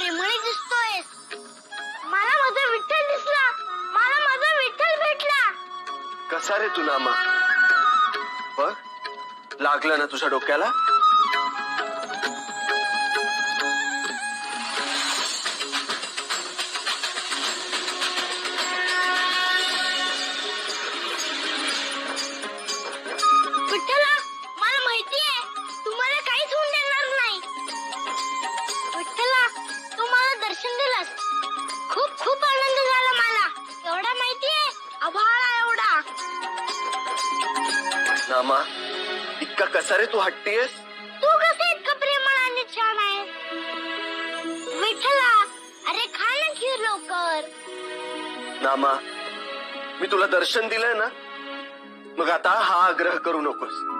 प्रेमळी दिसतोय. मला माझा विठ्ठल दिसला. मला माझा विठ्ठल भेटला. कसा रे तू नामा? बघ लागला ना तुझ्या डोक्याला? आभाळा एवढा. नामा इतका कसा रे तू हट्टीयस? तू कसे इतकं प्रेमळ आणि छान आहे विठ्ठला अरे खा ना खीर लवकर. नामा मी तुला दर्शन दिलंय ना? मग आता हा आग्रह करू नकोस.